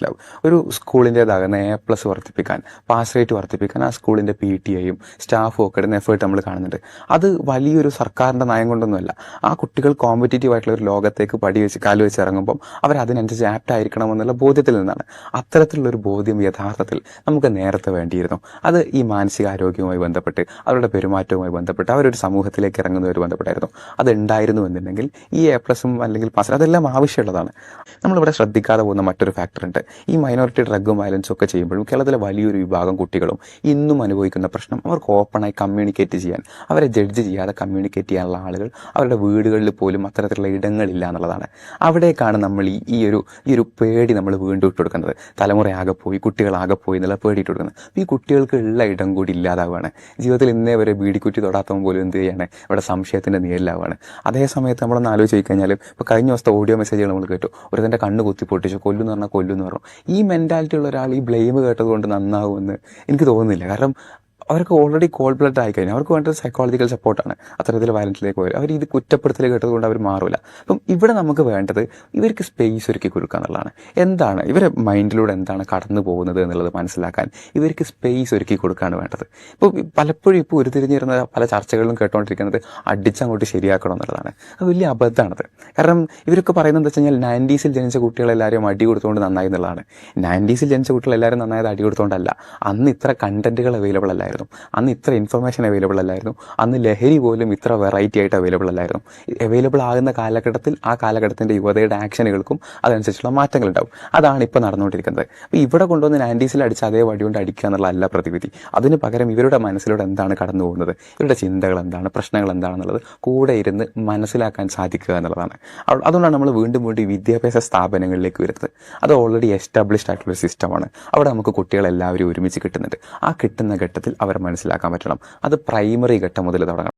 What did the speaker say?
മനസ്സിലാവും. ഒരു സ്കൂളിന്റെതാകുന്ന എ പ്ലസ് വർദ്ധിപ്പിക്കാൻ പാസ് റേറ്റ് വർദ്ധിപ്പിക്കാൻ ആ സ്കൂളിന്റെ പി ടി എയും സ്റ്റാഫും ഒക്കെ ഇടുന്ന എഫേർട്ട് നമ്മൾ കാണുന്നുണ്ട്. അത് വലിയൊരു സർക്കാരിന്റെ നയം കൊണ്ടൊന്നുമല്ല. ആ കുട്ടികൾ കോമ്പറ്റേറ്റീവ് ആയിട്ടുള്ള ഒരു ലോകത്തേക്ക് പടി വെച്ച് കാൽ വെച്ച് ഇറങ്ങുമ്പം അവർ അതിനനുസരിച്ച് ആപ്റ്റ് ആയിരിക്കണം എന്നുള്ള ബോധ്യത്തിൽ നിന്നാണ്. അത്തരത്തിലുള്ള ഒരു ബോധ്യം യഥാർത്ഥത്തിൽ നമുക്ക് നേരത്തെ വേണ്ടിയിരുന്നു. അത് ഈ മാനസികാരോഗ്യവുമായി ബന്ധപ്പെട്ട് അവരുടെ പെരുമാറ്റവുമായി ബന്ധപ്പെട്ട് അവരൊരു സമൂഹത്തിലേക്ക് ഇറങ്ങുന്നതുമായി ബന്ധപ്പെട്ടായിരുന്നു. അത് ഉണ്ടായിരുന്നു എന്നുണ്ടെങ്കിൽ ഈ എ പ്ലസും അല്ലെങ്കിൽ പാസ് അതെല്ലാം ആവശ്യമുള്ളതാണ്. നമ്മളിവിടെ ശ്രദ്ധിക്കാതെ പോകുന്ന മറ്റൊരു ഫാക്ടർ ഉണ്ട്. ഈ മൈനോറിറ്റി ഡ്രഗും വയലൻസും ഒക്കെ ചെയ്യുമ്പോഴും കേരളത്തിലെ വലിയൊരു വിഭാഗം കുട്ടികളും ഇന്നും അനുഭവിക്കുന്ന പ്രശ്നം അവർക്ക് ഓപ്പണായി കമ്മ്യൂണിക്കേറ്റ് ചെയ്യാൻ അവരെ ജഡ്ജ് ചെയ്യാതെ കമ്മ്യൂണിക്കേറ്റ് ചെയ്യാനുള്ള ആളുകൾ അവരുടെ വീടുകളിൽ പോലും അത്തരത്തിലുള്ള ഇടങ്ങളില്ല എന്നുള്ളതാണ്. അവിടേക്കാണ് നമ്മൾ ഈ ഈ ഒരു ഈ ഒരു പേടി നമ്മൾ വീണ്ടും ഇട്ട് കൊടുക്കുന്നത്. തലമുറയാകെ പോയി കുട്ടികളാകെ പോയി എന്നുള്ള പേടി ഇട്ട് കൊടുക്കുന്നത്. ഈ കുട്ടികൾക്ക് ഉള്ള ഇടം കൂടി ഇല്ലാതാവുകയാണ് ജീവിതത്തിൽ ഇന്നേ വരെ ബീഡിക്കുറ്റി തൊടാത്തവൻ പോലും എന്ത് ചെയ്യാണ്? ഇവിടെ സംശയത്തിന്റെ നീരിലാവുകയാണ് അതേ സമയത്ത് നമ്മളൊന്ന് ആലോചിച്ച് കഴിഞ്ഞാൽ ഇപ്പോൾ കഴിഞ്ഞ ദിവസത്തെ ഓഡിയോ മെസ്സേജുകൾ നമ്മൾ കേട്ടു. ഒരു തന്റെ കണ്ണ് കുത്തി പൊട്ടിച്ചു കൊല്ലുന്ന് പറഞ്ഞാൽ കൊല്ലുന്ന് പറഞ്ഞു. ഈ മെന്റാലിറ്റി ഉള്ള ഒരാൾ ഈ ബ്ലെയിം കേട്ടതുകൊണ്ട് നന്നാവുമെന്ന് എനിക്ക് തോന്നുന്നില്ല. കാരണം അവർക്ക് ഓൾറെഡി കോൾ ബ്ലഡ് ആയി കഴിഞ്ഞാൽ അവർക്ക് വേണ്ടത് സൈക്കോളജിക്കൽ സപ്പോർട്ടാണ് അത്തരത്തിൽ വയലൻസിലേക്ക് വരും അവർ ഇത് കുറ്റപ്പെടുത്തൽ കേട്ടതുകൊണ്ട് അവർ മാറില്ല അപ്പം ഇവിടെ നമുക്ക് വേണ്ടത് ഇവർക്ക് സ്പേസ് ഒരുക്കി കൊടുക്കുക എന്നുള്ളതാണ്. എന്താണ്? ഇവരെ മൈൻഡിലൂടെ എന്താണ് കടന്നു പോകുന്നത് എന്നുള്ളത് മനസ്സിലാക്കാൻ ഇവർക്ക് സ്പേസ് ഒരുക്കി കൊടുക്കുകയാണ് വേണ്ടത്. ഇപ്പോൾ പലപ്പോഴും ഇപ്പോൾ ഉരുതിരിഞ്ഞിരുന്ന പല ചർച്ചകളിലും കേട്ടുകൊണ്ടിരിക്കുന്നത് അടിച്ചങ്ങോട്ട് ശരിയാക്കണം എന്നുള്ളതാണ്. അത് വലിയ അബദ്ധമാണത്. കാരണം ഇവരൊക്കെ പറയുന്നത് എന്താ വെച്ച് കഴിഞ്ഞാൽ നയന്റീസിൽ ജനിച്ച കുട്ടികളെല്ലാവരും അടി കൊടുത്തുകൊണ്ട് നന്നായി എന്നുള്ളതാണ്. നയന്റീസിൽ ജനിച്ച കുട്ടികളെല്ലാവരും നന്നായത് അടി കൊടുത്തുകൊണ്ടല്ല അന്ന് ഇത്ര കണ്ടന്റുകൾ അവൈലബിൾ അല്ലായിരുന്നു അന്ന് ഇത്ര ഇൻഫർമേഷൻ അവൈലബിൾ അല്ലായിരുന്നു. അന്ന് ലഹരി പോലും ഇത്ര വെറൈറ്റി ആയിട്ട് അവൈലബിൾ അല്ലായിരുന്നു. അവൈലബിൾ ആകുന്ന കാലഘട്ടത്തിൽ ആ കാലഘട്ടത്തിന്റെ യുവതയുടെ ആക്ഷനുകൾക്കും അതനുസരിച്ചുള്ള മാറ്റങ്ങൾ ഉണ്ടാവും അതാണ് ഇപ്പോൾ നടന്നുകൊണ്ടിരിക്കുന്നത്. അപ്പോൾ ഇവിടെ കൊണ്ടുവന്ന് നയന്റീസിൽ അടിച്ച അതേ വടി കൊണ്ട് അടിക്കുക എന്നുള്ള അല്ല പ്രതിവിധി. അതിന് പകരം ഇവരുടെ മനസ്സിലൂടെ എന്താണ് കടന്നു പോകുന്നത്? ഇവരുടെ ചിന്തകൾ എന്താണ്? പ്രശ്നങ്ങൾ എന്താണെന്നുള്ളത് കൂടെ ഇരുന്ന് മനസ്സിലാക്കാൻ സാധിക്കുക എന്നുള്ളതാണ്. അതുകൊണ്ടാണ് നമ്മൾ വീണ്ടും വീണ്ടും വിദ്യാഭ്യാസ സ്ഥാപനങ്ങളിലേക്ക് വരുന്നത്. അത് ഓൾറെഡി എസ്റ്റാബ്ലിഷ്ഡ് ആയിട്ടുള്ള സിസ്റ്റമാണ് അവിടെ നമുക്ക് കുട്ടികളെല്ലാവരും ഒരുമിച്ച് കിട്ടുന്നുണ്ട്. ആ കിട്ടുന്ന ഘട്ടത്തിൽ അവരെ മനസ്സിലാക്കാൻ പറ്റണം. അത് പ്രൈമറി ഘട്ടം മുതൽ തുടങ്ങണം.